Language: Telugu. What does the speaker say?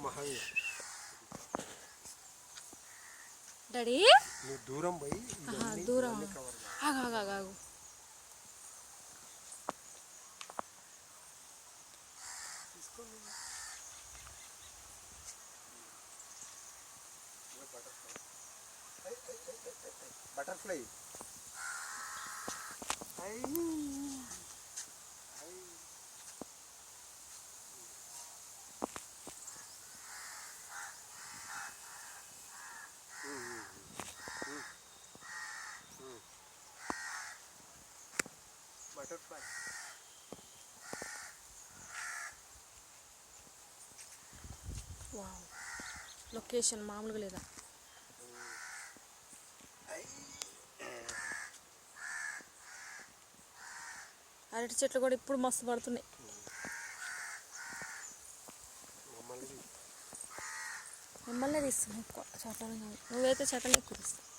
మహావీర్ డాడీ నువ్వు దూరం పోయి ఆహా, ఇవన్నీ దూరం ఇవన్నీ cover చేయాలి. బటర్ఫ్లై. వావ్. లొకేషన్ మామూలుగా లేదా? అరటి చెట్లు కూడా ఇప్పుడు మస్తు పడుతున్నాయి. మమ్మల్ని తీస్తున్నాయి ఎక్కువ చట్టం నువ్వైతే చట్టం ఎక్కువ తీస్తావు.